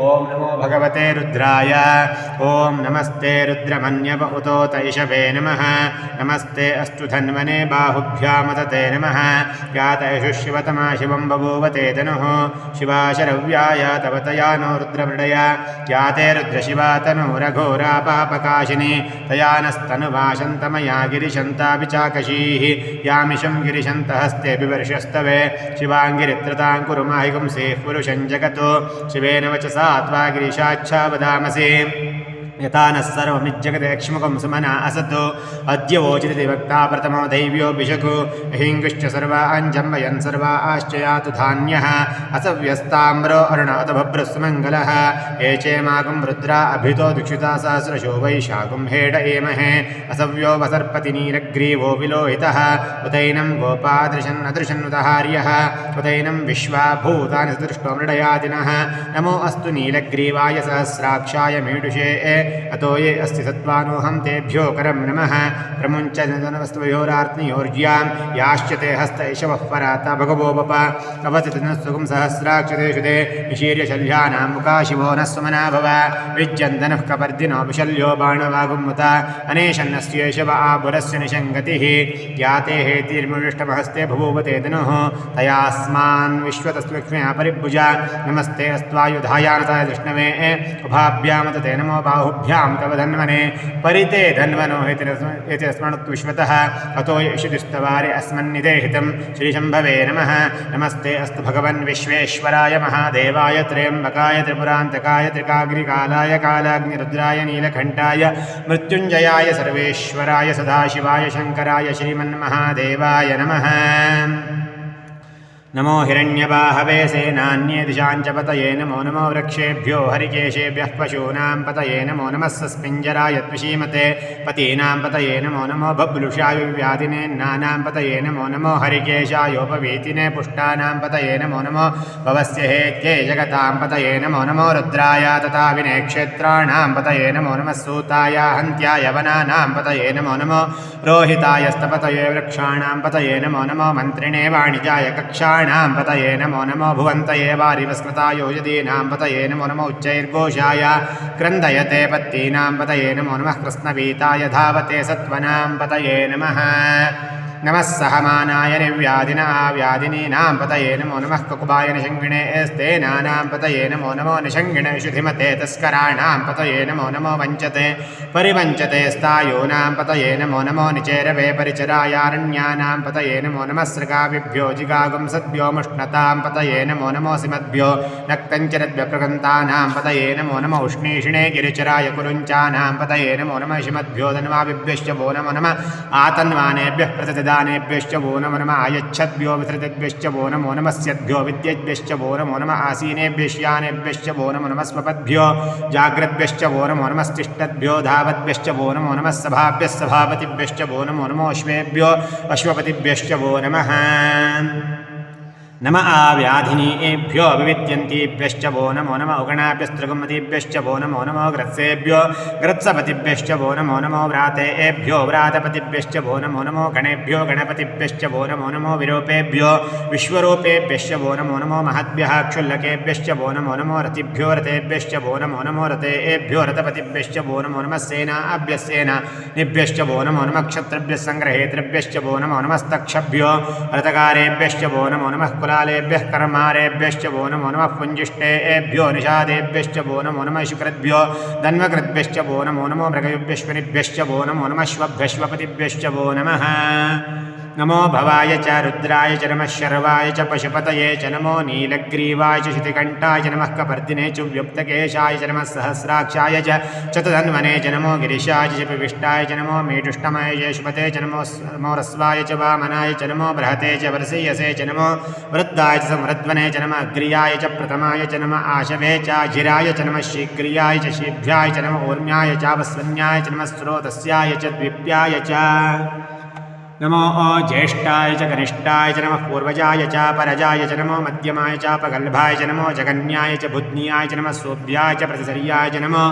ॐ नमो भगवते रुद्राय। ॐ नमस्ते रुद्रमन्यव इषवे नमः। नमस्ते अस्तु धन्वने बाहुभ्यामतते नमः। यात यशु शिवतमा शिवं बभूवते तनुः। शिवा शरव्याय तव तया नो रुद्रमृडय। याते रुद्रशिवा तनुरघोरा पापकाशिनी। तया नस्तनुवाशन्तमया गिरिशन्तापि चाकशीः यामिषं गिरिशन्तहस्ते बिवर्षस्तवे शिवाङ्गिरित्रतां कुरु माहिगुंसेः पुरुषं जगतो। शिवेन वचसा त्वा गिरीशाच्छा वदामसि यथा नः सर्वमिज्जगदेक्ष्मुखं सुमना असतो अद्य वोचिति वक्ता प्रथमो दैव्यो भिषकु हिङ्गुश्च सर्वा अञ्जम्बयन् सर्वा आश्चयातु धान्यः। असव्यस्ताम्रो अरुण अत भभ्रस्मङ्गलः ये चेमागुं रुद्रा अभितो दीक्षिता सहस्रशो वैशाखुं हेड एमहे। असव्यो वसर्पति नीलग्रीवो विलोहितः। उदैनं गोपादृशन् अदृशन्नुतहार्यः। उदैनं विश्वा भूतानि सदृष्टो मृडयादिनः। नमो अस्तु नीलग्रीवाय सहस्राक्षाय मीडुषे। अतो ये अस्ति सत्त्वानोऽहं तेभ्यो करं नमः। प्रमुञ्च जनवस्तुयोरार्त्नियोर्ज्यां याश्च ते हस्त इषवः पराता भगवो बप। कवचितनस्वगं सहस्राक्षते शुदे निशीर्य शल्यानां मुकाशिवो न सुमना भव। विज्यन्दनः कपर्दिनो विशल्यो बाणवागुमुत अनेशन्नस्येषव आबुरस्य निशङ्गतिः। याते हेतिर्मुष्टमहस्ते बभूवते तनुः तयास्मान् विश्वतस्लक्ष्म्या परिभुजा। नमस्ते अस्त्वायुधायानताय विष्णवे उभाभ्यामत ते नमो बाहुभ्यां तव धन्वने। परिते धन्वनो इति स्मृणुत् विश्वतः अतो यशुदिस्तवारे अस्मन्निदेहितं श्रीशम्भवे नमः। नमस्ते अस्तु भगवन् विश्वेश्वराय महादेवाय त्र्यम्बकाय त्रिपुरान्तकाय त्रिकाग्निकालाय कालाग्निरुद्राय नीलकण्ठाय मृत्युञ्जयाय सर्वेश्वराय सदाशिवाय शङ्कराय श्रीमन्महादेवाय नमः। नमो हिरण्यबाहवे सेनान्ये दिशां च पतये नमो नमो वृक्षेभ्यो हरिकेशेभ्यः पशूनां पतये नमो नमः सस्मिञ्जराय त्विषीमते पतीनां पतये नमो नमो बब्लुषाय व्याधिने नानां पतये नमो नमो हरिकेशायोपवीतिने पुष्टानां पतये नमो नमो भवस्य हेत्ये जगतां पतये नमो नमो रुद्राय तथा विनेक्षेत्राणां पतये नमो नमः सूताय हन्त्याय वनानां पतये नमो नमो रोहितायस्तपतये वृक्षाणां पतये नमो नमो मन्त्रिणे वाणिजाय कक्षा णां पतये नमो नमो भुवन्तये वारिवस्कृतायो यदीनां पतये नमो नमो उच्चैर्घोषाय क्रन्दयते पत्तीनां पतये नमो नमः कृष्णवीताय धावते सत्त्वनां पतये नमः। नमः सहमानाय निर्व्याधिना व्याधिनीनां पतये नमो नमः कुकुबाय निषङ्गिणे स्तेनानां पतये नमो नमो निषङ्गिणे शुधिमते तस्कराणां पतये नमो नमो वञ्चते परिवञ्चते स्तायूनां पतये नमो नमो निचेरवे परिचरायारण्यानां पतये नमो नमः सृगाविभ्यो जिगागुं सद्भ्यो मुष्णतां पतये नमो नमो सिमद्भ्यो नक्तञ्चरद्भ्यप्रगन्तानां पतये नमो नमो उष्णीषिणे गिरिचराय कुरुञ्चानां पतये नमो नमः शिमद्भ्यो धन्वाविभ्यश्च वो नमो नमः आतन्वानेभ्यः प्रतिदानेभ्यश्च वो नमो नमः आयच्छद्भ्यो विसृतिभ्यश्च वो नमो नमस्यद्भ्यो विद्येभ्यश्च वो नमो नमः आसीनेभ्यश्यानेभ्यश्च वो नमो नमः स्वपद्भ्यो जाग्रद्भ्यश्च वो नमो नमस्तिष्ठद्भ्यो धावद्भ्यश्च वो नमो नमः सभाभ्यः सभापतिभ्यश्च वो नमो नमो अश्वेभ्यो अश्वपतिभ्यश्च वो नमः नम आव्याधिनीभ्यो अभिविद्यन्तीभ्यश्च वो नमो नमो गणाभ्यस्त्रिगुमतीभ्यश्च वो नमो नमो ग्रत्सेभ्यो ग्रत्सपतिभ्यश्च वो नमो नमो व्रातेभ्यो व्रातपतिभ्यश्च वो नमो नमो गणेभ्यो गणपतिभ्यश्च वो नमो नमो विरूपेभ्यो विश्वरूपेभ्यश्च वो नमो नमो महद्भ्यः क्षुल्लकेभ्यश्च वो नमो नमो रतिभ्यो रतेभ्यश्च वो नमो नमो रतेभ्यो रतपतिभ्यश्च वो नमो नमः सेनाभ्यस्सेना निभ्यश्च वो नमो नमः क्षत्रभ्यः सङ्ग्रहेतृभ्यश्च नमो नमस्तक्षभ्यो रतकारेभ्यश्च वो नमो नमः कुलालेभ्यः कर्मारेभ्यश्च वो नमो नमः पुञ्जिष्टेभ्यो निषादेभ्यश्च वो नमो नमः शुक्रद्भ्यो धन्वकृद्भ्यश्च वो नमो नमो मृगयुभ्यश्वनिभ्यश्च वो नमो नमः श्वभ्यश्वपतिभ्यश्च वो नमः। नमो भवाय च रुद्राय च नमः शर्वाय च पशुपतये च नमो नीलग्रीवाय च शितिकण्ठाय च नमः कपर्दिने च व्युक्तकेशाय च नमः सहस्राक्षाय च चतुधन्वने च नमो गिरिशाय च पिविष्टाय च नमो मीटुष्टमाय च शुपते च नमो नमो रस्वाय च वामनाय च नमो बृहते च वर्षीयसे च नमो वृद्धाय च संवृद्वने च नमः अग्रियाय च प्रथमाय च नमः आशवे च अजिराय च नमः शीघ्रियाय च शीभ्याय च नमः ऊर्म्याय च वस्वन्याय च नमः स्रोतस्याय च द्विप्याय च नमो ज्येष्ठाय च कनिष्ठाय च नमः पूर्वजाय च परजाय च नमो मध्यमाय च पगल्भाय च नमो जगन्याय च बुध्न्याय च नमः सोभ्याय च प्रतिसर्याय च नमो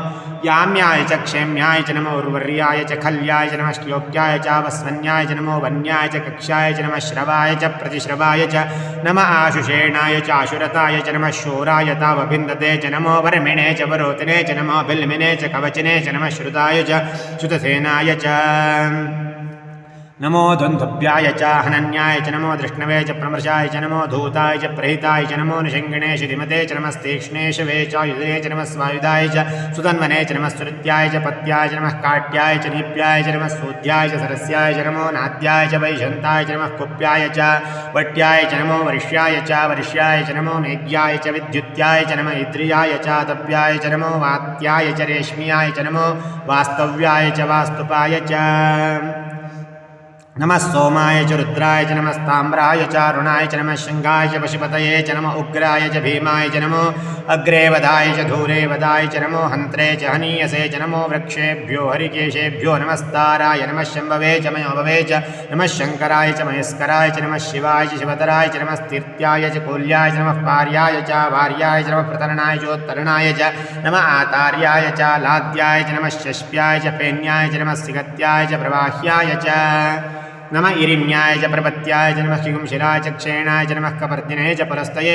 याम्याय च क्षेम्याय च नमो उर्वर्याय च खल्याय च नमः श्लोक्याय च वस्वन्याय च नमो वन्याय च कक्षाय च नमः श्रवाय च प्रतिश्रवाय च नम आशुषेणाय च आशुरताय च नमः शूराय तावभिन्दते च नमो वर्मिणे च वरोतिने च नमो बिल्मिने च कवचने च नमः श्रुताय च श्रुतसेनाय च नमो द्वन्द्वभ्याय च हनन्याय च, नमो दृष्णवे च प्रमर्शाय च, नमो धूताय च प्रहिताय च, नमो निषङ्गिणे शिधिमते च नमस्तीक्ष्णेशवे च युधे च नमः स्वायुधाय च, सुतन्वने च नमः सुहृत्याय च, पत्याय च, नमः काट्याय च नीप्याय च, नमः सूद्याय च, सरस्याय च, नमो नाद्याय च, वैशन्ताय च, नमः कुप्याय च, वट्याय च, नमो वर्ष्याय च वर्ष्याय च, नमो मेघ्याय च, विद्युत्याय च, नमः इद्रियाय च, तप्याय च, नमो वात्याय च, रेश्म्याय च, नमो वास्तव्याय च, वास्तुपाय च। नमः सोमाय च रुद्राय च नमस्ताम्राय च अरुणाय च नमः शृङ्गाय च पशुपतये च नमः उग्राय च भीमाय च नमो अग्रे वदाय च धूरे वदाय च नमो हन्त्रे च हनीयसे च नमो वृक्षेभ्यो हरिकेशेभ्यो नमस्ताराय नमः शम्भवे च मयोभवे च नमः शङ्कराय च महेस्कराय च नमः शिवाय च शिवतराय च नमस्तीर्थ्याय च कुल्याय च नमः पार्याय च वार्याय च नमः प्रतरणाय चोत्तरणाय च नमः आतार्याय च लाद्याय च नमः शष्प्याय च फेन्याय च नमः सिगत्याय च प्रवाह्याय च नम इरिण्याय च प्रपत्याय च नमः किगुंशिराय च क्षेणाय च नमः कपर्दिने च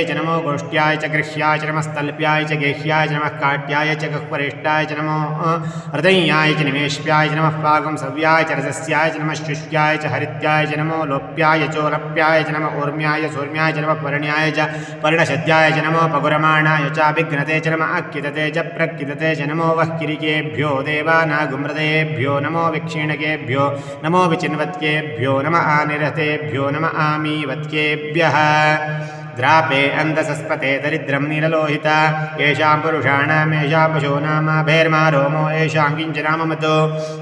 च नमो गोष्ठ्याय च गृह्याय च नमस्तल्प्याय च गेह्याय च नमः काट्याय च गह्वरेष्ठाय च नमो हृदय्याय च निमेष्प्याय च नमः पागं सव्याय च रजस्याय च नमः शिष्याय च हरित्याय च नमो लोप्याय चोलप्याय च नमः ऊर्म्याय सूर्म्याय च नमः पर्ण्याय च पर्णशद्याय च नमो पगुरमाणाय च विघ्नते च नमः अक्कितते च प्रक्कितते च नमो वः किरिकेभ्यो देवानागुमृदयेभ्यो नमो विक्षीणकेभ्यो नमो विचिन्वत्केभ्यो भ्यो नम आनिरतेभ्यो नम आमीवत्येभ्यः द्रापे अन्धसस्पते दरिद्रं नीललोहिता। येषां पुरुषाणामेषा पशूनामाभेर्मा रोमो, येषां किञ्चनाममतो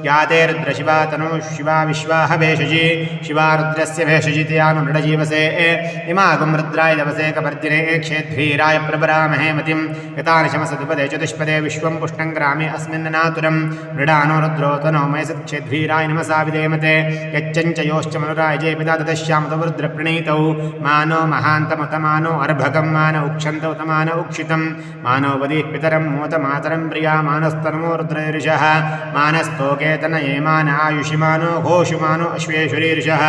या ते रुद्रशिवा, तनु, शिवा विश्वाह भेषजि शिवा रुद्रस्य भेषजिति यानुमृडजीवसे इमागुं रुद्राय दवसे कपर्दिने क्षेध्वीराय प्रभरामहे मतिं। यतानि शमसदुपदे चतुष्पदे विश्वं पुष्टं ग्रामे अस्मिन् नातुरं। मृडानो रुद्रो तनो मयसच्छेध्वीराय नमसा विदेमते यच्चञ्च योश्च मनुराय जय पिता तदश्यामतवरुद्रप्रणीतौ मानो महान्तमुतम मानो अर्भकं मान उक्षन्त उत मान उक्षितं पितरं मोत मातरं प्रिया मानस्तनमो रुद्रैर्षः मानस्तोकेतन येमान आयुषिमानो घोषुमानो अश्वेश्वरीर्षः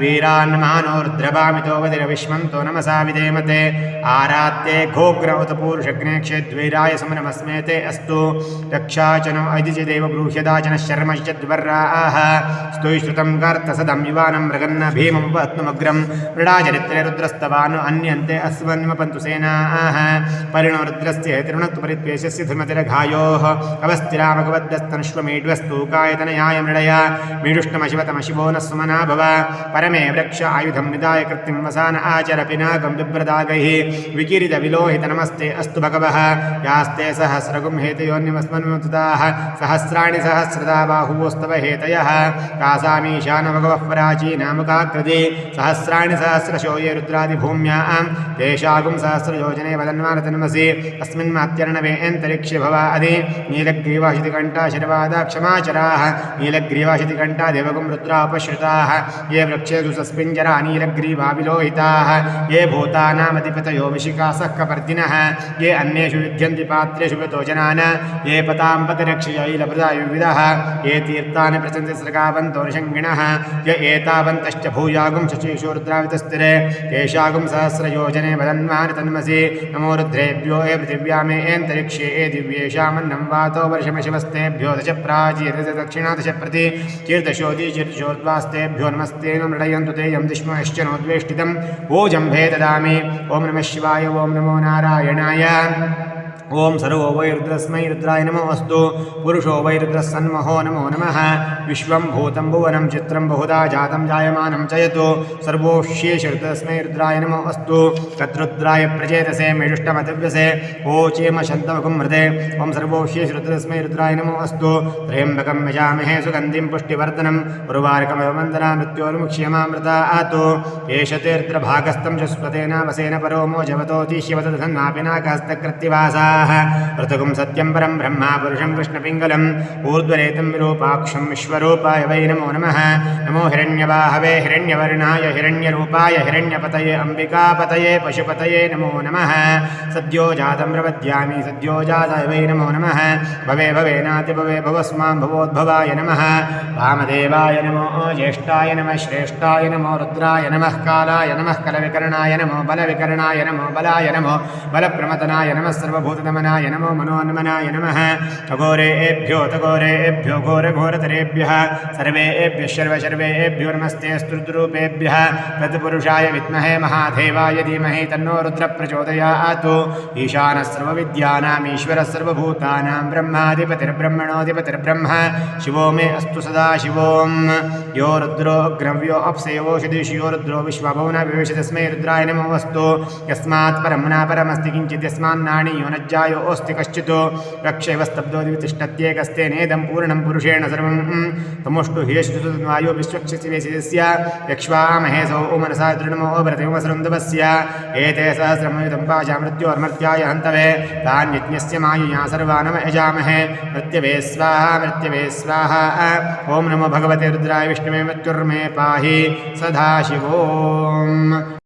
वीरान् मानो रुद्रभामितो वदिरविश्वन्तो नमसा विधेमते। आरात्ते घोग्र उत पूरुषग्नेक्षेद्वैराय समनमस्मेते अस्तु। रक्षाचनो ऐदिचिदेव ब्रूह्यदाचन शर्मश्चद्वर्राः स्तुश्रुतं कर्तसदं युवानं मृगन्न भीममुपत्नुमग्रं मृडाचरित्रे रुद्रस्तवानु अन्य यन्ते अस्मन्मपन्तु सेनाः परिणोरुद्रस्य तिरुणक्तु परित्वेषस्य धर्मतिरघायोः अवस्थिरामगवद्दस्तनश्वमेड्वस्तूकायतनयाय मृडय मीडुष्टमशिवतमशिवो न सुमना भव। परमे वृक्ष आयुधं निदाय कृत्तिं वसान आचर पिनाकं बिभ्रदागैः। विकिरितविलोहितनमस्ते अस्तु भगवः। यास्ते सहस्रगुं हेतयोन्यमस्मन्मुताः सहस्राणि सहस्रदा बाहुवोस्तव हेतयः। कासामीशान भगवः सहस्राणि सहस्रशो ये रुद्रादिभूम्या तेषागुं सहस्रयोजने वदन्वानतन्मसि। अस्मिन्मात्यर्णवे अन्तरिक्ष्य भव अधि नीलग्रीवाशितिकण्ठा शर्वादाक्षमाचराः नीलग्रीवाशितिकण्ठा देवगुं रुद्रापश्रुताः। ये वृक्षेषु सस्मिञ्जरा नीलग्रीवाविलोहिताः। ये भूतानामधिपतयो विशिकासः कपर्दिनः। ये अन्येषु युध्यन्ति पात्रेषु वितोजनान् ये पतां पतिरक्षयैलभृदायुविदः ये तीर्थानि प्रचन्ति सृगावन्तो निषङ्गिणः य एतावन्तश्च भूयागुं शशीषु रुद्रावितस्थिरे। तेषागुं सहस्रयोजने वदन्वानि तन्मसि नमो रुद्रेभ्यो ए पृथिव्यामे एन्तरिक्षे, ए दिव्येषामन्नं वातो वर्षमशिवस्तेभ्यो दश प्राचीर्दश दक्षिणा, दश प्रति। चीर्दशोदि चीर्दशोद्वास्तेभ्यो नमस्ते मृडयन्तु ते, यं दिष्म यश्च नोद्वेष्टितम् ओजम्भे ददामि ॐ नमः शिवाय ॐ नमो नारायणाय। ओम सर्वो वै रुद्रस्मै रुद्राय नमो अस्तु। पुरुषो वै रुद्रस्सन्महो नमो नमः। विश्वं भूतं भुवनं चित्रं बहुधा जातं जायमानं च यतो रुद्राय नमो अस्तु। तद्रुद्राय प्रचेतसे मेजुष्टमतिव्यसे ओचेम शन्तमुखं हृदे ॐ सर्वोष्येष रुद्रस्मै रुद्राय नमो अस्तु। त्र्यम्बकं यजामहे सुगन्धिं पुष्टिवर्धनं। उर्वारकमवन्दना मृत्योर्मुक्ष्यमामृता आतो। एष ते रुद्रभागस्तं च स्वतेन वसेन परोमो जवतोति स्वाहा ऋतुकुं सत्यं परं ब्रह्मा पुरुषं कृष्णपिङ्गलम् ऊर्ध्वरेतं विरूपाक्षं विश्वरूपाय वै नमो नमः। नमो हिरण्यवाहवे हिरण्यवर्णाय हिरण्यरूपाय हिरण्यपतये अम्बिकापतये पशुपतये नमो नमः। सद्यो जातं प्रपद्यामि सद्यो जाताय वै नमो नमः। भवे भवेनाति भवे, भवस्मां भवोद्भवाय नमः। वामदेवाय नमो, ज्येष्ठाय नमः, श्रेष्ठाय नमो, रुद्राय नमः, कालाय नमः, कलविकरणाय नमो बल बलविकरणाय नमो, बलाय नमो, बलप्रमतनाय नमः सर्वभूतदमनाय नमो मनोन्मनाय नमः। अघोरेभ्यो तघोरेभ्यो घोरघोरतरेभ्यः। सर्वेभ्यः सर्वशर्वेभ्यो नमस्ते स्तुतरूपेभ्यः। तत्पुरुषाय विद्महे महादेवाय धीमहि तन्नो रुद्रप्रचोदयात्। ईशानः सर्वविद्यानाम्, ईश्वरः सर्वभूतानां ब्रह्माधिपतिर्ब्रह्मणोऽधिपतिर्ब्रह्म। शिवो मे अस्तु सदा शिवोम् यो रुद्रो ग्रव्यो अप्सयोषदिशि यो रुद्रो विश्वभुवन विवेश तस्मै रुद्राय नमो अस्तु। यस्मात् परं न परमस्ति किञ्चित् यस्मान्नाणीयो न ज्यायोऽस्ति कश्चित्। रक्षैव स्तब्धो दिवि तिष्ठत्येकस्ते नेदं पूर्णं पुरुषेण सर्वं तमुष्टु ह्येष्टु वायो विश्वक्षिवेशस्य यक्ष्वामहे सौ मनसा दृढमो व्रतमसृन्दवस्य एते सहस्रमयुतं पाशा मृत्योर्मर्त्याय हन्तवे। तान् यज्ञस्य मायया मृत्यवे स्वाहा मृत्यवे स्वाहा। ॐ नमो भगवते रुद्राय विष्णुवे मृत्युर्मे पाहि सदाशिवोम्।